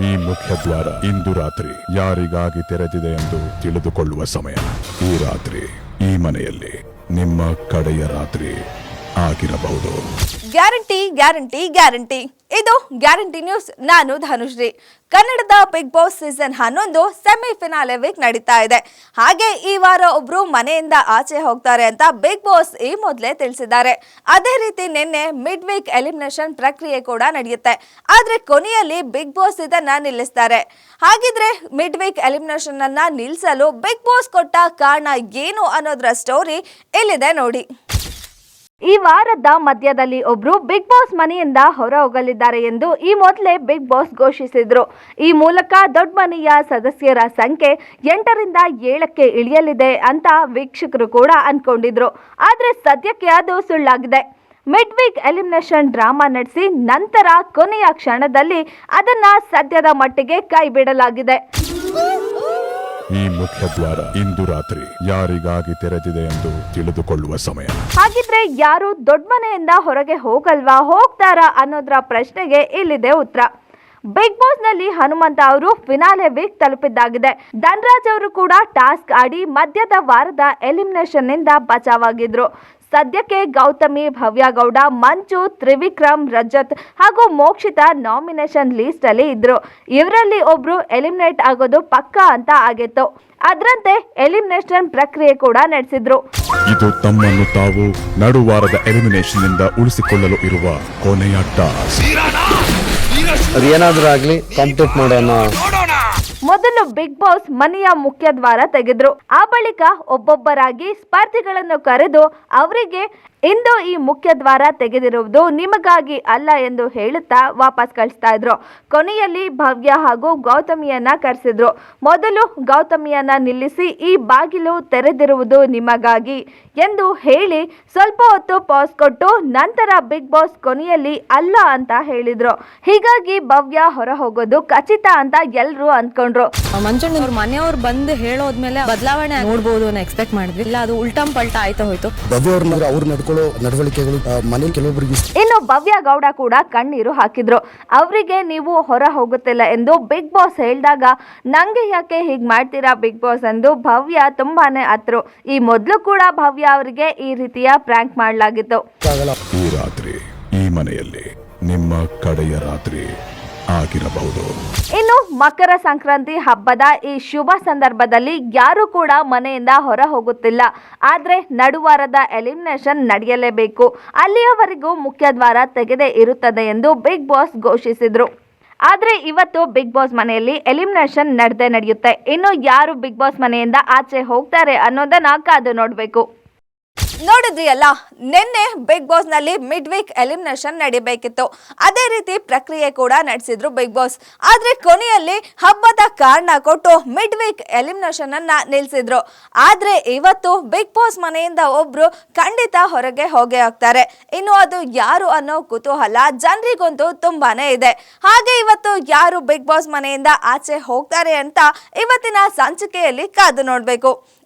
ಈ ಮುಖ್ಯ ದ್ವಾರ ಇಂದು ರಾತ್ರಿ ಯಾರಿಗಾಗಿ ತೆರೆದಿದೆ ಎಂದು ತಿಳಿದುಕೊಳ್ಳುವ ಸಮಯ. ಈ ರಾತ್ರಿ, ಈ ಮನೆಯಲ್ಲಿ ನಿಮ್ಮ ಕಡೆಯ ರಾತ್ರಿ ಆಗಿರಬಹುದು. Guarantee guarantee guarantee. ಇದು ಗ್ಯಾರಂಟಿ ನ್ಯೂಸ್. ನಾನು ಧನುಶ್ರೀ ಕನ್ನಡದ ಬಿಗ್ ಬಾಸ್ ಸೀಸನ್ ಹನ್ನೊಂದು ಸೆಮಿಫಿನಾಲೆ ವೀಕ್ ನಡೀತಾ ಇದೆ. ಹಾಗೆ ಈ ವಾರ ಒಬ್ರು ಮನೆಯಿಂದ ಆಚೆ ಹೋಗ್ತಾರೆ ಅಂತ ಬಿಗ್ ಬಾಸ್ ಈ ಮೊದಲೇ ತಿಳಿಸಿದ್ದಾರೆ. ಅದೇ ರೀತಿ ನಿನ್ನೆ ಮಿಡ್ ವೀಕ್ ಎಲಿಮಿನೇಷನ್ ಪ್ರಕ್ರಿಯೆ ಕೂಡ ನಡೆಯುತ್ತೆ. ಆದ್ರೆ ಕೊನೆಯಲ್ಲಿ ಬಿಗ್ ಬಾಸ್ ಇದನ್ನ ನಿಲ್ಲಿಸ್ತಾರೆ. ಹಾಗಿದ್ರೆ ಮಿಡ್ ವೀಕ್ ಎಲಿಮಿನೇಷನ್ ಅನ್ನ ನಿಲ್ಲಿಸಲು ಬಿಗ್ ಬಾಸ್ ಕೊಟ್ಟ ಕಾರಣ ಏನು ಅನ್ನೋದ್ರ ಸ್ಟೋರಿ ಇಲ್ಲಿದೆ ನೋಡಿ. ಈ ವಾರದ ಮಧ್ಯದಲ್ಲಿ ಒಬ್ರು ಬಿಗ್ ಬಾಸ್ ಮನೆಯಿಂದ ಹೊರ ಹೋಗಲಿದ್ದಾರೆ ಎಂದು ಈ ಮೊದಲೇ ಬಿಗ್ ಬಾಸ್ ಘೋಷಿಸಿದ್ರು. ಈ ಮೂಲಕ ದೊಡ್ಡ ಮನೆಯ ಸದಸ್ಯರ ಸಂಖ್ಯೆ ಎಂಟರಿಂದ ಏಳಕ್ಕೆ ಇಳಿಯಲಿದೆ ಅಂತ ವೀಕ್ಷಕರು ಕೂಡ ಅನ್ಕೊಂಡಿದ್ರು. ಆದ್ರೆ ಸದ್ಯಕ್ಕೆ ಅದು ಸುಳ್ಳಾಗಿದೆ. ಮಿಡ್ ವೀಕ್ ಎಲಿಮಿನೇಷನ್ ಡ್ರಾಮಾ ನಡೆಸಿ ನಂತರ ಕೊನೆಯ ಕ್ಷಣದಲ್ಲಿ ಅದನ್ನ ಸದ್ಯದ ಮಟ್ಟಿಗೆ ಕೈ ಬಿಡಲಾಗಿದೆ. ಈ ಮುಖ್ಯ ದ್ವಾರ ಇಂದು ರಾತ್ರಿ ಯಾರಿಗಾಗಿ ತೆರೆದಿದೆ ಎಂದು ತಿಳಿದುಕೊಳ್ಳುವ ಸಮಯ. ಹಾಗಿದ್ರೆ ಯಾರು ದೊಡ್ಡ ಮನೆಯಿಂದ ಹೊರಗೆ ಹೋಗಲ್ವಾ? ಹೋಗ್ತಾರಾ ಅನ್ನೋದ್ರ ಪ್ರಶ್ನೆಗೆ ಇಲ್ಲಿದೆ ಉತ್ತರ. ಬಿಗ್ ಬಾಸ್ನಲ್ಲಿ ಹನುಮಂತ ಅವರು ಫಿನಾಲೆ ವೀಕ್ ತಲುಪಿದ್ದಾಗಿದೆ. ಧನ್ರಾಜ್ ಅವರು ಕೂಡ ಟಾಸ್ಕ್ ಆಡಿ ಮಧ್ಯದ ವಾರದ ಎಲಿಮಿನೇಷನ್ನಿಂದ ಬಚಾವಾಗಿದ್ರು ಸದ್ಯಕ್ಕೆ ಗೌತಮಿ ಭವ್ಯಗೌಡ ಮಂಜು ತ್ರಿವಿಕ್ರಮ್ ರಜತ್ ಹಾಗೂ ಮೋಕ್ಷಿತಾ ನಾಮಿನೇಷನ್ ಲಿಸ್ಟ್ ಅಲ್ಲಿ ಇದ್ರು. ಇವರಲ್ಲಿ ಒಬ್ರು ಎಲಿಮಿನೇಟ್ ಆಗೋದು ಪಕ್ಕಾ ಅಂತ ಆಗಿತ್ತು. ಅದರಂತೆ ಎಲಿಮಿನೇಷನ್ ಪ್ರಕ್ರಿಯೆ ಕೂಡ ನಡೆಸಿದ್ರು. ಇದು ತಮ್ಮನ್ನು ತಾವು ನಡುವಾರದ ಎಲಿಮಿನೇಷನ್ನಿಂದ ಉಳಿಸಿಕೊಳ್ಳಲು ಇರುವ ಕೊನೆಯ ಟಾಸ್ಕ್ ಆಗ್ಲಿ ಏನಾದರೂ ಆಗಲಿ ಕಾಂಪಿಟೇಟ್ ಮಾಡೋಣ. ಮೊದಲು ಬಿಗ್ ಬಾಸ್ ಮನೆಯ ಮುಖ್ಯ ದ್ವಾರ ತೆಗೆದ್ರು. ಆ ಬಳಿಕ ಒಬ್ಬೊಬ್ಬರಾಗಿ ಸ್ಪರ್ಧಿಗಳನ್ನು ಕರೆದು ಅವರಿಗೆ ಇಂದು ಈ ಮುಖ್ಯ ದ್ವಾರ ತೆಗೆದಿರುವುದು ನಿಮಗಾಗಿ ಅಲ್ಲ ಎಂದು ಹೇಳುತ್ತಾ ವಾಪಸ್ ಕಳಿಸ್ತಾ ಇದ್ರು. ಕೊನೆಯಲ್ಲಿ ಭವ್ಯ ಹಾಗೂ ಗೌತಮಿಯನ್ನ ಕರೆಸಿದ್ರು. ಮೊದಲು ಗೌತಮಿಯನ್ನ ನಿಲ್ಲಿಸಿ ಈ ಬಾಗಿಲು ತೆರೆದಿರುವುದು ನಿಮಗಾಗಿ ಎಂದು ಹೇಳಿ ಸ್ವಲ್ಪ ಹೊತ್ತು ಪಾಸ್ ಕೊಟ್ಟು ನಂತರ ಬಿಗ್ ಬಾಸ್ ಕೊನೆಯಲ್ಲಿ ಅಲ್ಲ ಅಂತ ಹೇಳಿದ್ರು. ಹೀಗಾಗಿ ಭವ್ಯ ಹೊರ ಹೋಗೋದು ಖಚಿತ ಅಂತ ಎಲ್ಲರೂ ಅಂದ್ಕೊಂಡ್ರು. ಮಂಜಣ್ಣ ಅವ್ರ ಮನೆಯವ್ರು ಬಂದು ಹೇಳೋದ್ಮೇಲೆ ಬದಲಾವಣೆ ನೋಡ್ಬೋದು ಅನ್ನೋ ಎಕ್ಸ್ಪೆಕ್ಟ್ ಮಾಡಿದ್ವಿ. ಇಲ್ಲ ಅದು ಉಲ್ಟಂ ಪಲ್ಟ ಆಯ್ತಾ ಹೋಯ್ತು. ಭವ್ಯ ಅವ್ರ ಮೇಲೆ ಅವ್ರು ನಡ್ಕೊಳ್ಳೋ ನಡವಳಿಕೆಗಳು ಕೆಲವೊಬ್ಬರಿಗೆ ಇಷ್ಟ ಇನ್ನು ಭವ್ಯ ಗೌಡ ಕೂಡ ಕಣ್ಣೀರು ಹಾಕಿದ್ರು. ಅವರಿಗೆ ನೀವು ಹೊರ ಹೋಗುತ್ತಿಲ್ಲ ಎಂದು ಬಿಗ್ ಬಾಸ್ ಹೇಳಿದಾಗ ನಂಗೆ ಯಾಕೆ ಹೀಗ್ ಮಾಡ್ತೀರಾ ಬಿಗ್ ಬಾಸ್? ಎಂದು ಭವ್ಯ ತುಂಬಾನೇ ಅತ್ರು ಈ ಮೊದಲು ಕೂಡ ಭವ್ಯ ಅವರಿಗೆ ಈ ರೀತಿಯ ಪ್ರ್ಯಾಂಕ್ ಮಾಡಲಾಗಿತ್ತು. ಈ ರಾತ್ರಿ ಈ ಮನೆಯಲ್ಲಿ ನಿಮ್ಮ ಕಡೆಯ ರಾತ್ರಿ. ಆಗಿರಬಹುದು. ಇನ್ನು ಮಕರ ಸಂಕ್ರಾಂತಿ ಹಬ್ಬದ ಈ ಶುಭ ಸಂದರ್ಭದಲ್ಲಿ ಯಾರು ಕೂಡ ಮನೆಯಿಂದ ಹೊರ ಹೋಗುತ್ತಿಲ್ಲ ಆದ್ರೆ ನಡುವಾರದ ಎಲಿಮಿನೇಷನ್ ನಡೆಯಲೇಬೇಕು. ಅಲ್ಲಿಯವರೆಗೂ ಮುಖ್ಯ ದ್ವಾರ ತೆಗೆದೇ ಇರುತ್ತದೆ ಎಂದು ಬಿಗ್ ಬಾಸ್ ಘೋಷಿಸಿದ್ರು. ಆದರೆ ಇವತ್ತು ಬಿಗ್ ಬಾಸ್ ಮನೆಯಲ್ಲಿ ಎಲಿಮಿನೇಷನ್ ನಡೆದೇ ನಡೆಯುತ್ತೆ. ಇನ್ನು ಯಾರು ಬಿಗ್ ಬಾಸ್ ಮನೆಯಿಂದ ಆಚೆ ಹೋಗ್ತಾರೆ ಅನ್ನೋದನ್ನ ಕಾದು ನೋಡಬೇಕು. ನೋಡಿದ್ರಿ ಅಲ್ಲ ನಿನ್ನೆ ಬಿಗ್ ಬಾಸ್ನಲ್ಲಿ ಮಿಡ್ ವೀಕ್ ಎಲಿಮಿನೇಷನ್ ನಡಿಬೇಕಿತ್ತು. ಅದೇ ರೀತಿ ಪ್ರಕ್ರಿಯೆ ಕೂಡ ನಡೆಸಿದ್ರು ಬಿಗ್ ಬಾಸ್ ಆದ್ರೆ ಕೊನೆಯಲ್ಲಿ ಹಬ್ಬದ ಕಾರಣ ಕೊಟ್ಟು ಮಿಡ್ ವೀಕ್ ಎಲಿಮಿನೇಷನ್ ಅನ್ನ ನಿಲ್ಸಿದ್ರು. ಆದ್ರೆ ಇವತ್ತು ಬಿಗ್ ಬಾಸ್ ಮನೆಯಿಂದ ಒಬ್ರು ಖಂಡಿತ ಹೊರಗೆ ಹೋಗೇ ಹೋಗ್ತಾರೆ ಇನ್ನು ಅದು ಯಾರು ಅನ್ನೋ ಕುತೂಹಲ ಜನರಿಗಂತೂ ತುಂಬಾನೇ ಇದೆ. ಹಾಗೆ ಇವತ್ತು ಯಾರು ಬಿಗ್ ಬಾಸ್ ಮನೆಯಿಂದ ಆಚೆ ಹೋಗ್ತಾರೆ ಅಂತ ಇವತ್ತಿನ ಸಂಚಿಕೆಯಲ್ಲಿ ಕಾದು ನೋಡ್ಬೇಕು.